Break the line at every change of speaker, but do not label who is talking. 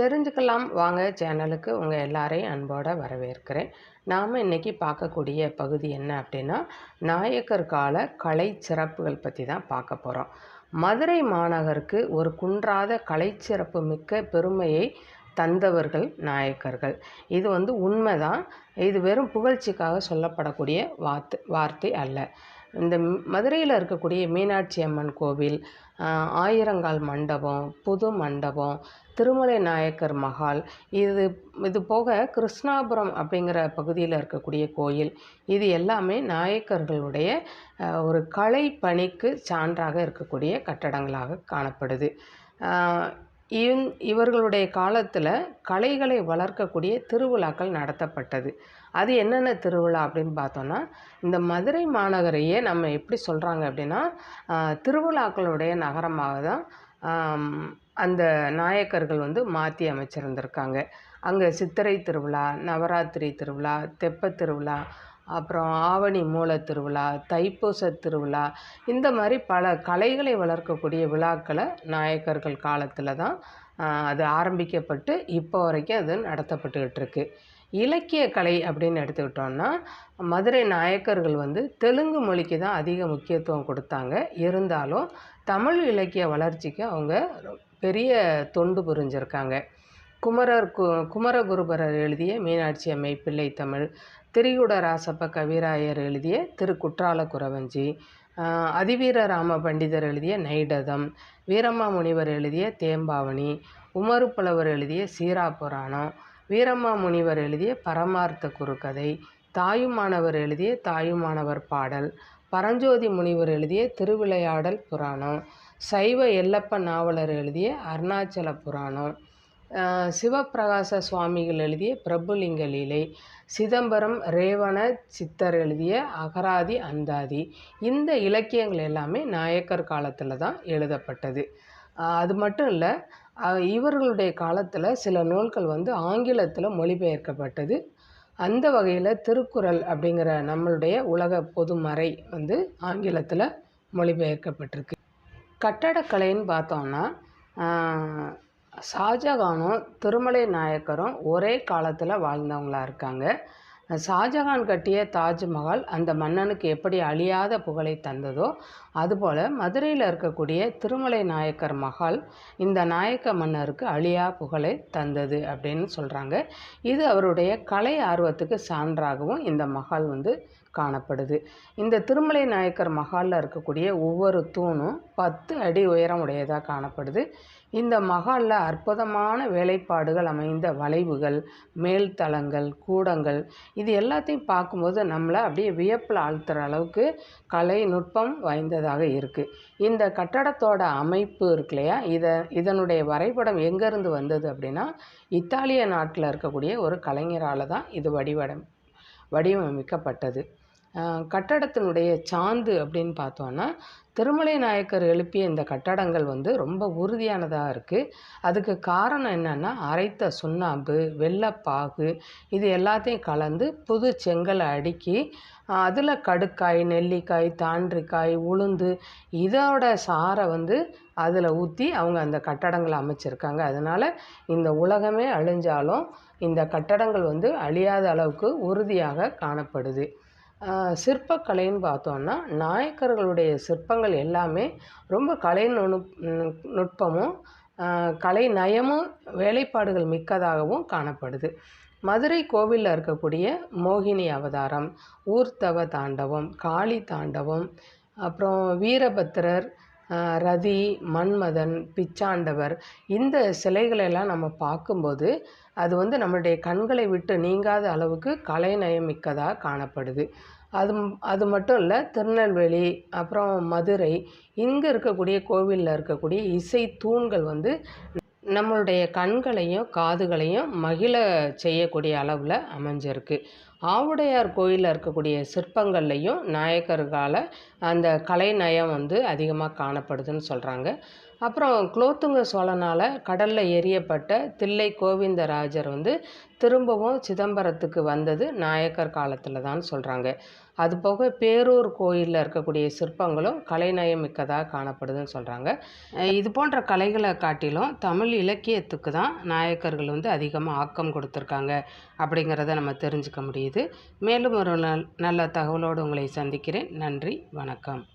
தெரிஞ்சுக்கலாம். வாங்க சேனலுக்கு உங்கள் எல்லாரையும் அன்போடு வரவேற்கிறேன். நாம் இன்றைக்கி பார்க்கக்கூடிய பகுதி என்ன அப்படின்னா நாயக்கர் கால கலை சிறப்புகள் பற்றி தான் பார்க்க போகிறோம் மதுரை மாநகருக்கு ஒரு குன்றாத கலை சிறப்பு மிக்க பெருமையை தந்தவர்கள் நாயக்கர்கள். இது வந்து உண்மைதான். இது வெறும் புகழ்ச்சிக்காக சொல்லப்படக்கூடிய வார்த்தை வார்த்தை அல்ல. இந்த மதுரையில் இருக்கக்கூடிய மீனாட்சி அம்மன் கோவில் ஆயிரங்கால் மண்டபம் புது மண்டபம் திருமலை நாயக்கர் மஹால் இது இது போக கிருஷ்ணாபுரம் அப்படிங்கிற பகுதியில் இருக்கக்கூடிய கோயில் இது எல்லாமே நாயக்கர்களுடைய ஒரு கலை பணிக்கு சான்றாக இருக்கக்கூடிய கட்டடங்களாக காணப்படுது. இவ் இவர்களுடைய காலத்தில் கலைகளை வளர்க்கக்கூடிய திருவிழாக்கள் நடத்தப்பட்டது. அது என்னென்ன திருவிழா அப்படின்னு பார்த்தோன்னா இந்த மதுரை மாநகரையே நம்ம எப்படி சொல்கிறாங்க அப்படின்னா திருவிழாக்களுடைய நகரமாக தான் அந்த நாயக்கர்கள் வந்து மாற்றி அமைச்சிருந்திருக்காங்க. அங்கே சித்திரை திருவிழா நவராத்திரி திருவிழா தெப்பத் திருவிழா அப்புறம் ஆவணி மூல திருவிழா தைப்பூச திருவிழா இந்த மாதிரி பல கலைகளை வளர்க்கக்கூடிய விழாக்களை நாயக்கர்கள் காலத்தில் தான் அது ஆரம்பிக்கப்பட்டு இப்போ வரைக்கும் அது நடத்தப்பட்டுக்கிட்டு இருக்கு. இலக்கிய கலை அப்படின்னு எடுத்துக்கிட்டோன்னா மதுரை நாயக்கர்கள் வந்து தெலுங்கு மொழிக்கு தான் அதிக முக்கியத்துவம் கொடுத்தாங்க. இருந்தாலும் தமிழ் இலக்கிய வளர்ச்சிக்கு அவங்க பெரிய தொண்டு புரிஞ்சிருக்காங்க. குமரர் கு குமரகுருபரர் எழுதிய மீனாட்சி அம்மை பிள்ளை தமிழ் திரிகுட ராசப்ப கவிராயர் எழுதிய திருக்குற்றால குறவஞ்சி அதிவீர ராம பண்டிதர் எழுதிய நைடதம் வீரம்மா முனிவர் எழுதிய தேம்பாவணி உமரு புலவர் எழுதிய சீரா புராணம் வீரம்மா முனிவர் எழுதிய பரமார்த்த குறுக்கதை தாயுமானவர் எழுதிய தாயுமானவர் பாடல் பரஞ்சோதி முனிவர் எழுதிய திருவிளையாடல் புராணம் சைவ எல்லப்ப நாவலர் எழுதிய அருணாச்சல புராணம் சிவப்பிரகாச சுவாமிகள் எழுதிய பிரபுலிங்க லீலை சிதம்பரம் ரேவண சித்தர் எழுதிய அகராதி அந்தாதி இந்த இலக்கியங்கள் எல்லாமே நாயக்கர் காலத்தில் தான் எழுதப்பட்டது. அது மட்டும் இல்லை இவர்களுடைய காலத்தில் சில நூல்கள் வந்து ஆங்கிலத்தில் மொழிபெயர்க்கப்பட்டது. அந்த வகையில் திருக்குறள் அப்படிங்கிற நம்மளுடைய உலக பொதுமறை வந்து ஆங்கிலத்தில் மொழிபெயர்க்கப்பட்டிருக்கு. கட்டடக்கலைன்னு பார்த்தோன்னா ஷாஜகானும் திருமலை நாயக்கரும் ஒரே காலத்தில் வாழ்ந்தவங்களாக இருக்காங்க. ஷாஜகான் கட்டிய தாஜ்மஹால் அந்த மன்னனுக்கு எப்படி அழியாத புகழை தந்ததோ அதுபோல் மதுரையில் இருக்கக்கூடிய திருமலை நாயக்கர் மஹால் இந்த நாயக்க மன்னருக்கு அழியா புகழை தந்தது அப்படின்னு சொல்கிறாங்க இது அவருடைய கலை ஆர்வத்துக்கு சான்றாகவும் இந்த மஹால் வந்து காணப்படுது. இந்த திருமலை நாயக்கர் மஹாலில் இருக்கக்கூடிய ஒவ்வொரு தூணும் பத்து அடி உயரம் உடையதாக காணப்படுது. இந்த மகாலில் அற்புதமான வேலைப்பாடுகள் அமைந்த வளைவுகள் மேல்தளங்கள் கூடங்கள் இது எல்லாத்தையும் பார்க்கும்போது நம்மளை அப்படியே வியப்பில் ஆழ்த்துற அளவுக்கு கலை நுட்பம் வாய்ந்ததாக இருக்குது இந்த கட்டடத்தோட அமைப்பு இருக்கு இல்லையா? இதை இதனுடைய வரைபடம் எங்கேருந்து வந்தது அப்படின்னா இத்தாலிய நாட்டில் இருக்கக்கூடிய ஒரு கலைஞரால் தான் இது வடிவடம் வடிவமைக்கப்பட்டது. கட்டடத்தினுடைய சாந்து அப்படின்னு பார்த்தோன்னா திருமலை நாயக்கர் எழுப்பிய இந்த கட்டடங்கள் வந்து ரொம்ப உறுதியானதாக இருக்குது அதுக்கு காரணம் என்னென்னா அரைத்த சுண்ணாம்பு வெள்ளப்பாகு இது எல்லாத்தையும் கலந்து புது செங்கலை அடுக்கி அதில் கடுக்காய் நெல்லிக்காய் தாண்டிக்காய் உளுந்து இதோட சாரை வந்து அதில் ஊற்றி அவங்க அந்த கட்டடங்களை அமைச்சிருக்காங்க. அதனால் இந்த உலகமே அழிஞ்சாலும் இந்த கட்டடங்கள் வந்து அழியாத அளவுக்கு உறுதியாக காணப்படுது. சிற்பக்கலைன்னு பார்த்தோன்னா நாயக்கர்களுடைய சிற்பங்கள் எல்லாமே ரொம்ப கலை நுணுப் நுட்பமும் கலை நயமும் வேலைப்பாடுகள் மிக்கதாகவும் காணப்படுது. மதுரை கோவிலில் இருக்கக்கூடிய மோகினி அவதாரம் ஊர்த்தவ தாண்டவம் காளி தாண்டவம் அப்புறம் வீரபத்திரர் ரதி மன்மதன் பிச்சாண்டவர் இந்த சிலைகளெல்லாம் நம்ம பார்க்கும்போது அது வந்து நம்மளுடைய கண்களை விட்டு நீங்காத அளவுக்கு கலைநயம் மிக்கதாக காணப்படுது. அது அது மட்டும் இல்லை திருநெல்வேலி அப்புறம் மதுரை இங்கே இருக்கக்கூடிய கோவிலில் இருக்கக்கூடிய இசை தூண்கள் வந்து நம்மளுடைய கண்களையும் காதுகளையும் மகிழ செய்யக்கூடிய அளவில் அமைஞ்சிருக்கு. ஆவுடையார் கோயிலில் இருக்கக்கூடிய சிற்பங்கள்லையும் நாயக்கர்கால அந்த கலைநயம் வந்து அதிகமாக காணப்படுதுன்னு சொல்கிறாங்க அப்புறம் குலோத்துங்க சோழனால் கடலில் எரியப்பட்ட தில்லை கோவிந்தராஜர் வந்து திரும்பவும் சிதம்பரத்துக்கு வந்தது நாயக்கர் காலத்தில் தான் சொல்கிறாங்க அது போக பேரூர் கோயிலில் இருக்கக்கூடிய சிற்பங்களும் கலைநயம் மிக்கதாக காணப்படுதுன்னு சொல்கிறாங்க இது போன்ற கலைகளை காட்டிலும் தமிழ் இலக்கியத்துக்கு தான் நாயக்கர்கள் வந்து அதிகமாக ஆக்கம் கொடுத்துருக்காங்க அப்படிங்கிறத நம்ம தெரிஞ்சுக்க முடியுது. மேலும் ஒரு நல் நல்ல தகவலோடு உங்களை சந்திக்கிறேன். நன்றி வணக்கம்.